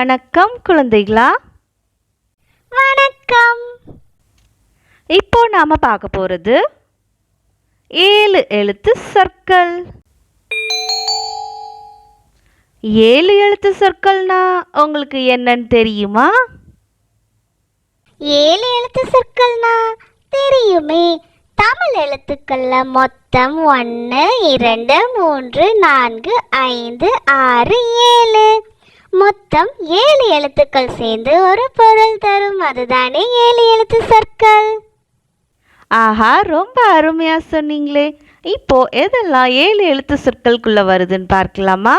வணக்கம் குழந்தைகளா? வணக்கம். இப்போ நாம பார்க்க போறது ஏழு எழுத்து சொற்கள். ஏழு எழுத்து சொற்கள்னா உங்களுக்கு என்னன்னு தெரியுமா? ஏழு எழுத்து சொற்கள்னா தெரியுமே. தமிழ் எழுத்துக்கள்ல மொத்தம் ஒன்று இரண்டு மூன்று நான்கு ஐந்து ஆறு ஏழு. மொத்தம் ஏழு எழுத்துக்கள் சேர்ந்து ஒரு பொருள் தரும். அதுதானே ஏழு எழுத்து சொற்கள். ஆஹா ரொம்ப அருமையா சொன்னீங்களே. இப்போ எதெல்லாம் ஏழு எழுத்து சொற்களுக்குள்ள வருதுன்னு பார்க்கலாமா?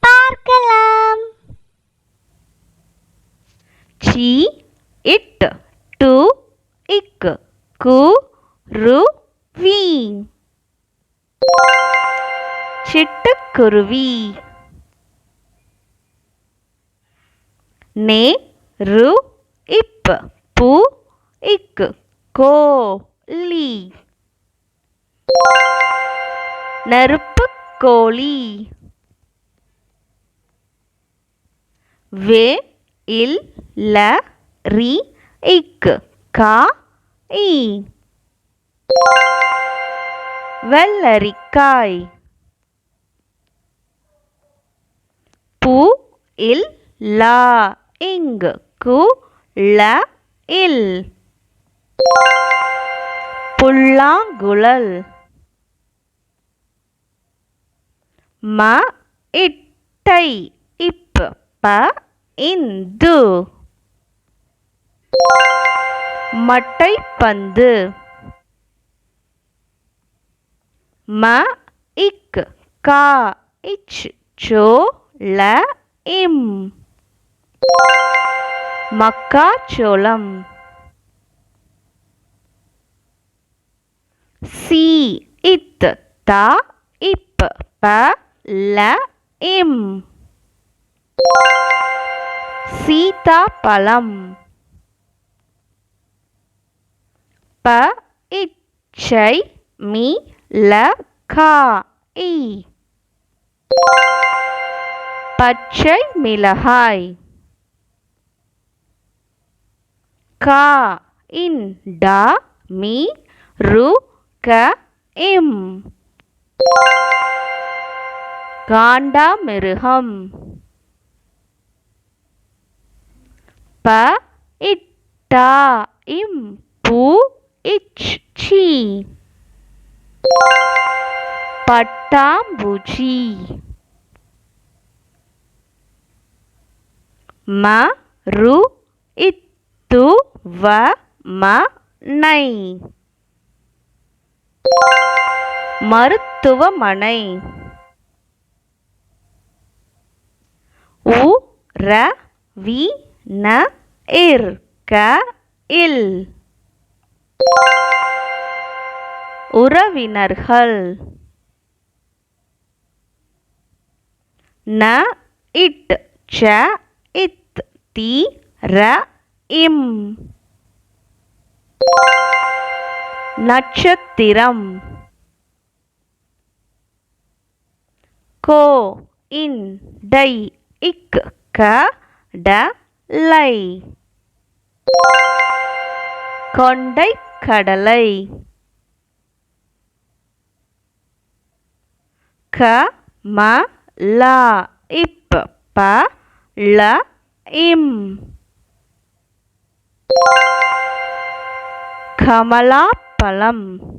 பார்க்கலாம். சி இட் டு இக் கு ரு வி. சிட்டுக்குருவி. நே ரு இப் பு இக் கோ லி. நெருப்பு கோழி. வே இல் ல ரி இக் கா இ வெள்ளரிக்காய். பூ இல் லா. இங்கு கு ல இல். புல்லாங்குழல். ம இட்டை. இப் ப இந்து. மட்டைப்பந்து. ம இக் கா இச் சோ ல இம். மக்காச்சோளம் சி இத் த இப் ப ல இம். சீதாப்பழம். ப இச்சை மீ ல கா இ. பச்சை மிளகாய். கா இன் டா மீ ரு க இம். காண்டாமிருகம் ப இட்டா இம் பூ இச் சி. பட்டாம்பூச்சி. ம ரு இத்து வ ம நை. மருத்துவமனை. உ ர வி ந இர் க இல். உறவினர்கள். ந இட் ச இத் தி ர இம். நட்சத்திரம். கோ இன் டை இக் க ட லை. கொண்டை கடலை. க ம லா இப் ப ல இம். கமலாப்பழம்.